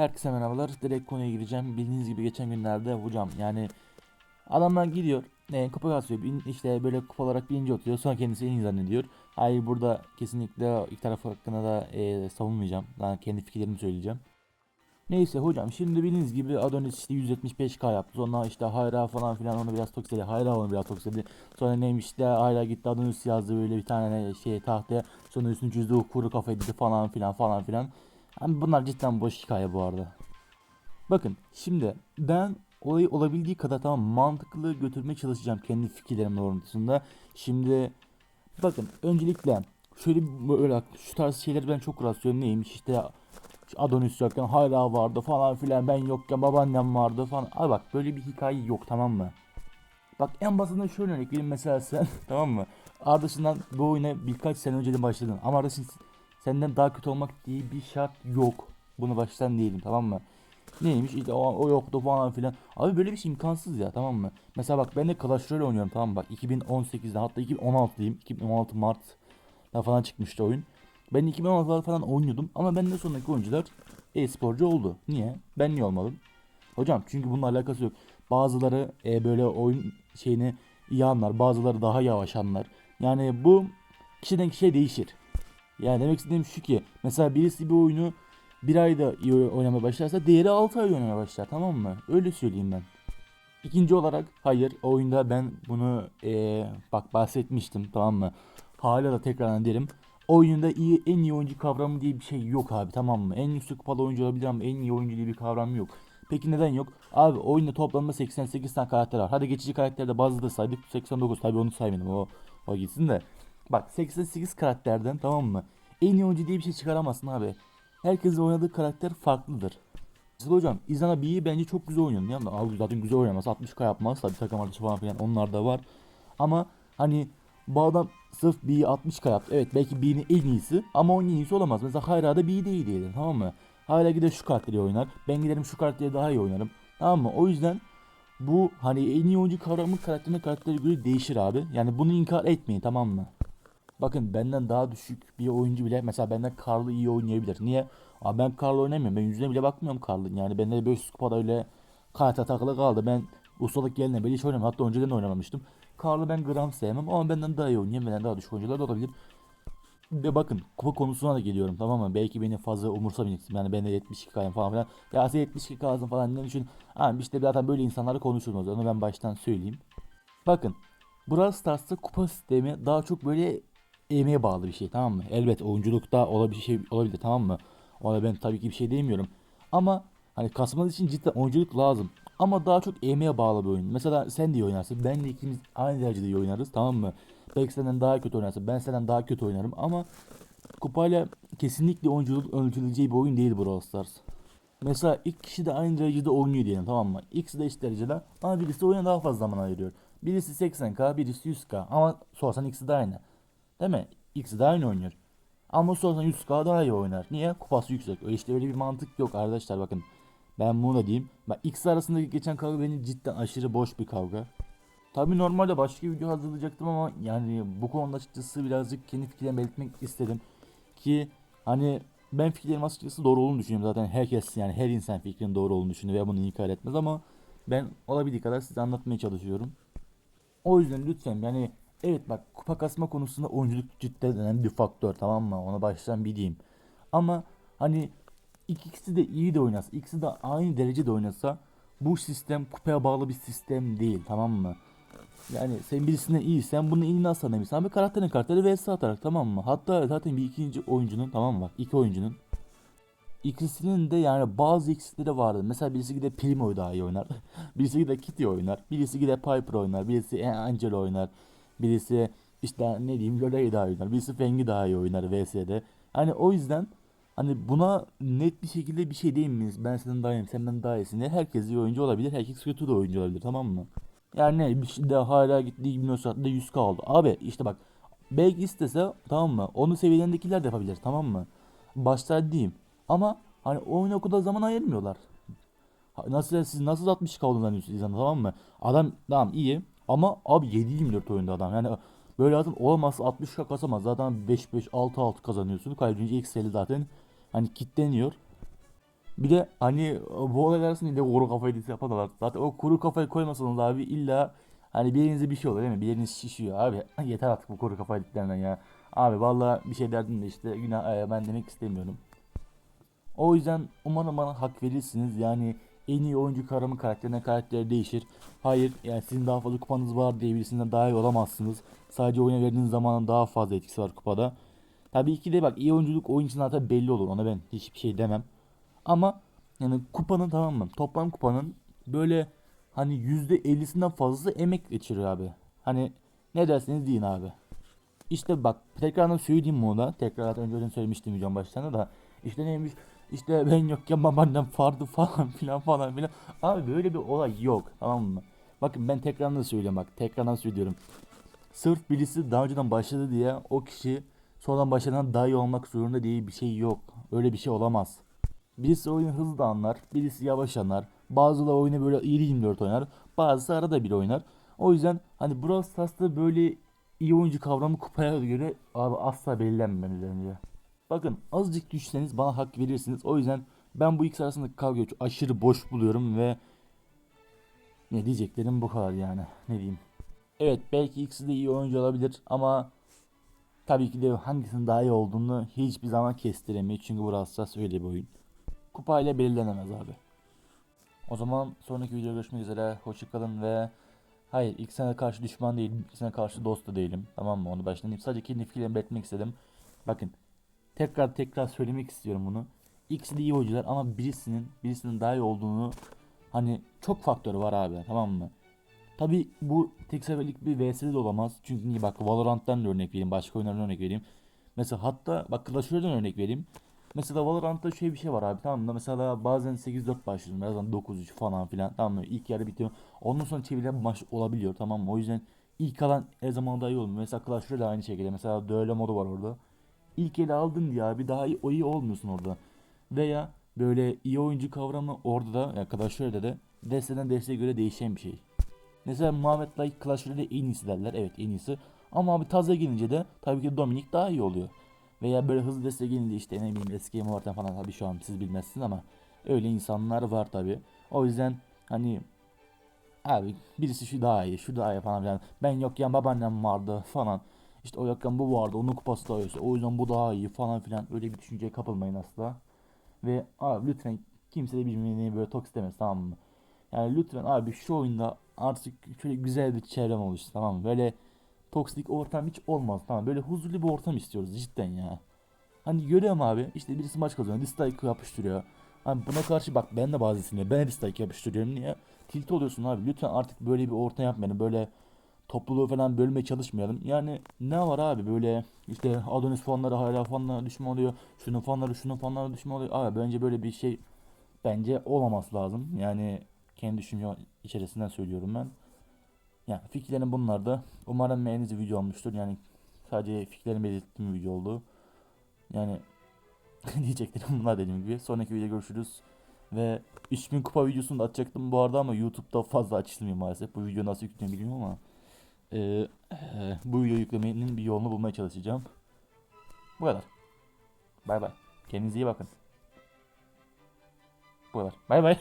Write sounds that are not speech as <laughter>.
Herkese merhabalar. Direkt konuya gireceğim. Bildiğiniz gibi geçen günlerde hocam yani adamlar gidiyor. E, kupa kasıyor. Bin, işte böyle kupa olarak birinci oturuyor. Sonra kendisi en iyi zannediyor. Hayır burada kesinlikle iki taraf hakkında da e, savunmayacağım. Ben kendi fikirlerimi söyleyeceğim. Neyse hocam şimdi bildiğiniz gibi Adonis işte 175k yaptı. Sonra işte Hayra falan filan onu biraz toksledi. Hayra onu biraz toksledi. Sonra neymiş işte Hayra gitti Adonis yazdı böyle bir tane şey tahtaya. Sonra üstünü çizdi kuru kafa dedi falan filan falan filan. Yani bunlar cidden boş hikaye bu arada. Bakın şimdi ben olayı olabildiği kadar tamam mantıklı götürmeye çalışacağım kendi fikirlerim doğrultusunda. Şimdi bakın öncelikle şöyle böyle şu tarz şeyleri ben çok rastlıyorum neymiş işte Adonis yokken hala vardı falan filan ben yokken babaannem vardı falan. Abi bak böyle bir hikaye yok tamam mı? Bak en basitinden şöyle örnek vereyim mesela sen <laughs> tamam mı? Ardışından bu oyuna birkaç sene önceden başladın ama Ardışın senden daha kötü olmak diye bir şart yok. Bunu baştan diyelim tamam mı? Neymiş işte o, o yoktu falan filan. Abi böyle bir şey imkansız ya tamam mı? Mesela bak ben de Clash Royale oynuyorum tamam mı? Bak 2018'de hatta 2016 diyeyim. 2016 Mart'ta falan çıkmıştı oyun. Ben 2016'larda falan oynuyordum ama benden sonraki oyuncular e-sporcu oldu. Niye? Ben niye olmadım? Hocam çünkü bununla alakası yok. Bazıları e, böyle oyun şeyini iyi anlar, bazıları daha yavaş anlar. Yani bu kişiden kişiye değişir. Yani demek istediğim şu ki mesela birisi bir oyunu bir ayda iyi oynamaya başlarsa diğeri 6 ay oynamaya başlar tamam mı? Öyle söyleyeyim ben. İkinci olarak hayır oyunda ben bunu eee, bak bahsetmiştim tamam mı? Hala da tekrardan derim. Oyunda iyi en iyi oyuncu kavramı diye bir şey yok abi tamam mı? En yüksek kupalı oyuncu olabilir ama en iyi oyuncu diye bir kavram yok. Peki neden yok? Abi oyunda toplamda 88 tane karakter var. Hadi geçici karakterde bazı da saydık 89 tabi onu saymadım o, o gitsin de. Bak 88 karakterden tamam mı? En iyi oyuncu diye bir şey çıkaramazsın abi. Herkesin oynadığı karakter farklıdır. Mesela hocam İzana B'yi bence çok güzel oynuyor. Niye? Abi zaten güzel oynamaz. 60k yapmaz. Tabii takım arkadaşı falan filan onlar da var. Ama hani bu adam sırf B'yi 60k yaptı. Evet belki B'nin en iyisi ama onun en iyisi olamaz. Mesela Hayra da B değil. Tamam mı? Hala gider şu karakteri oynar. Ben giderim şu karakteri daha iyi oynarım. Tamam mı? O yüzden bu hani en iyi oyuncu kavramı karakterine karaktere göre değişir abi. Yani bunu inkar etmeyin tamam mı? Bakın benden daha düşük bir oyuncu bile mesela benden Karlı iyi oynayabilir. Niye? Abi ben Karlı oynamıyorum. Ben yüzüne bile bakmıyorum Karlı'nın. Yani bende 500 kupada öyle karta takılı kaldı. Ben ustalık geline bile hiç oynamadım. Hatta önceden de oynamamıştım. Karlı ben gram sevmem ama benden daha iyi oynayan benden daha düşük oyuncular da olabilir. Ve bakın kupa konusuna da geliyorum tamam mı? Belki beni fazla umursamayacaksın. Yani ben de 72 kayım falan filan. Ya sen 72 kalsın falan ne düşün. Abi işte zaten böyle insanlarla konuşuruz. Onu ben baştan söyleyeyim. Bakın Brawl Stars'ta kupa sistemi daha çok böyle emeğe bağlı bir şey tamam mı? Elbet oyunculukta olabilir şey olabilir tamam mı? Ona ben tabii ki bir şey demiyorum. Ama hani kasmanız için cidden oyunculuk lazım. Ama daha çok emeğe bağlı bir oyun. Mesela sen de iyi oynarsın. Ben de ikimiz aynı derecede iyi oynarız tamam mı? Belki senden daha kötü oynarsın. Ben senden daha kötü oynarım ama kupayla kesinlikle oyunculuk ölçüleceği bir oyun değil Brawl Stars. Mesela ilk kişi de aynı derecede oynuyor diyelim tamam mı? İkisi de eşit derecede ama birisi oyuna daha fazla zaman ayırıyor. Birisi 80k, birisi 100k ama sorsan ikisi de aynı. Değil mi? İkisi de aynı oynuyor. Ama sorsan 100k daha iyi oynar. Niye? Kupası yüksek. Öyle işte öyle bir mantık yok arkadaşlar bakın. Ben bunu da diyeyim. Bak ikisi arasındaki geçen kavga benim cidden aşırı boş bir kavga. Tabii normalde başka bir video hazırlayacaktım ama yani bu konuda açıkçası birazcık kendi fikirlerimi belirtmek istedim. Ki hani ben fikirlerim açıkçası doğru olduğunu düşünüyorum zaten herkes yani her insan fikrinin doğru olduğunu düşünüyor ve bunu inkar etmez ama ben olabildiği kadar size anlatmaya çalışıyorum. O yüzden lütfen yani evet bak kupa kasma konusunda oyunculuk cidden önemli bir faktör tamam mı? Ona baştan bir diyeyim. Ama hani ikisi de iyi de oynasa, ikisi de aynı derecede oynasa bu sistem kupaya bağlı bir sistem değil tamam mı? Yani sen birisinden iyisen bunu iyi nasıl anlamışsın? Abi karakterin karakteri vs atarak tamam mı? Hatta zaten bir ikinci oyuncunun tamam mı bak iki oyuncunun İkisinin de yani bazı eksikleri vardı. Mesela birisi gider Primo'yu daha iyi oynar. <laughs> birisi gider Kitty oynar. Birisi gider Piper oynar. Birisi Angel oynar. Birisi işte ne diyeyim Lola'yı daha iyi oynar. Birisi Feng'i daha iyi oynar VS'de. Hani o yüzden hani buna net bir şekilde bir şey değil miyiz? Ben senden daha iyiyim, sen benden daha iyisin. Herkes iyi oyuncu olabilir. Herkes kötü de oyuncu olabilir tamam mı? Yani bir şey de hala gittiği gibi saatte 100 kaldı. Abi işte bak belki istese tamam mı? Onun seviyelendekiler de yapabilir tamam mı? Başlar diyeyim. Ama hani oyuna o kadar zaman ayırmıyorlar. Nasıl siz nasıl 60 kaldınız izlanda tamam mı? Adam tamam iyi ama abi 7-24 oyunda adam. Yani böyle zaten olamazsa 60 kasamaz. Zaten 5-5 6-6 kazanıyorsun. Kaybedince 50 zaten hani kitleniyor. Bir de hani bu olaylar arasında de kuru kafayı da var. Zaten o kuru kafayı koymasanız abi illa hani bir yerinize bir şey oluyor değil mi? Bir yeriniz şişiyor abi. <laughs> Yeter artık bu kuru kafa editlerinden ya. Abi vallahi bir şey derdim de işte günah e, ben demek istemiyorum. O yüzden umarım bana hak verirsiniz. Yani en iyi oyuncu kahraman karakterine karakter değişir. Hayır yani sizin daha fazla kupanız var diye birisinden daha iyi olamazsınız. Sadece oyuna verdiğiniz zamanın daha fazla etkisi var kupada. Tabii ki de bak iyi oyunculuk oyun için zaten belli olur. Ona ben hiçbir şey demem. Ama yani kupanın tamam mı? Toplam kupanın böyle hani %50'sinden fazlası emek geçiriyor abi. Hani ne derseniz deyin abi. İşte bak tekrardan söyleyeyim bunu da. Tekrar önce söylemiştim videonun başlarında da. İşte neymiş işte ben yokken babaannem fardı falan <laughs> filan falan filan. Abi böyle bir olay yok tamam mı? Bakın ben tekrardan söylüyorum bak tekrardan söylüyorum. Sırf birisi daha önceden başladı diye o kişi sonradan başladan daha iyi olmak zorunda diye bir şey yok. Öyle bir şey olamaz. Birisi oyunu hızlı anlar, birisi yavaş anlar. Bazıları oyunu böyle 7-24 oynar, bazısı arada bir oynar. O yüzden hani Brawl Stars'ta böyle iyi oyuncu kavramı kupaya göre abi asla belirlenmemeli bence. Bakın azıcık düşseniz bana hak verirsiniz. O yüzden ben bu ikisi arasındaki kavgayı aşırı boş buluyorum ve ne diyeceklerim bu kadar yani. Ne diyeyim. Evet belki ikisi de iyi oyuncu olabilir ama tabii ki de hangisinin daha iyi olduğunu hiçbir zaman kestiremeyiz. Çünkü bu Stars öyle bir oyun. Kupayla belirlenemez abi. O zaman sonraki videoda görüşmek üzere. Hoşçakalın ve hayır ilk sene karşı düşman değilim. ilk sene karşı dost da değilim. Tamam mı? Onu baştan Sadece kendi fikirlerimi belirtmek istedim. Bakın tekrar tekrar söylemek istiyorum bunu. İkisi de iyi oyuncular ama birisinin birisinin daha iyi olduğunu hani çok faktörü var abi tamam mı? Tabi bu tek seferlik bir VS'de de olamaz. Çünkü niye bak Valorant'tan da örnek vereyim, başka oyunlardan örnek vereyim. Mesela hatta bak Clash Royale'den örnek vereyim. Mesela Valorant'ta şöyle bir şey var abi tamam mı? Mesela bazen 8-4 başlıyorum, bazen 9-3 falan filan tamam mı? İlk yarı bitiyor. Ondan sonra çevirilen maç olabiliyor tamam mı? O yüzden ilk alan her zaman daha iyi olmuyor. Mesela Clash Royale aynı şekilde. Mesela düello modu var orada. İlk ele aldın diye abi daha iyi, o iyi olmuyorsun orada. Veya böyle iyi oyuncu kavramı orada da Clash Royale'de de desteden desteğe göre değişen bir şey. Mesela Muhammed Like Clash Royale'de en iyisi derler. Evet en iyisi. Ama abi taze gelince de tabii ki Dominic daha iyi oluyor. Veya böyle hızlı destek gelince işte ne bileyim eski Game falan tabii şu an siz bilmezsiniz ama öyle insanlar var tabii. O yüzden hani abi birisi şu daha iyi, şu daha iyi falan filan. Ben yokken babaannem vardı falan. İşte o yokken bu vardı, onun kupası daha iyi. O yüzden bu daha iyi falan filan. Öyle bir düşünceye kapılmayın asla. Ve abi lütfen kimse de birbirini böyle tok istemez tamam mı? Yani lütfen abi şu oyunda artık şöyle güzel bir çevrem oluştu tamam mı? Böyle toksik ortam hiç olmaz tamam? Böyle huzurlu bir ortam istiyoruz cidden ya. Hani görüyorum abi işte birisi maç kazanıyor dislike yapıştırıyor. Hani buna karşı bak ben de bazısını ben de dislike yapıştırıyorum niye? Tilt oluyorsun abi lütfen artık böyle bir ortam yapmayalım böyle topluluğu falan bölmeye çalışmayalım. Yani ne var abi böyle işte Adonis fanları hala fanlara düşman oluyor. Şunun fanları şunun fanlara düşman oluyor. Abi bence böyle bir şey bence olmaması lazım. Yani kendi düşünce içerisinden söylüyorum ben. Yani fikirlerim bunlar da. Umarım beğendiğiniz video olmuştur. Yani sadece fikirlerimi belirttiğim video oldu. Yani <laughs> diyeceklerim bunlar dediğim gibi. Sonraki videoda görüşürüz. Ve 3000 kupa videosunu da atacaktım bu arada ama YouTube'da fazla açılmıyor maalesef. Bu video nasıl yükleniyor bilmiyorum ama. Ee, e, bu video yüklemenin bir yolunu bulmaya çalışacağım. Bu kadar. Bay bay. Kendinize iyi bakın. Bu kadar. Bay bay.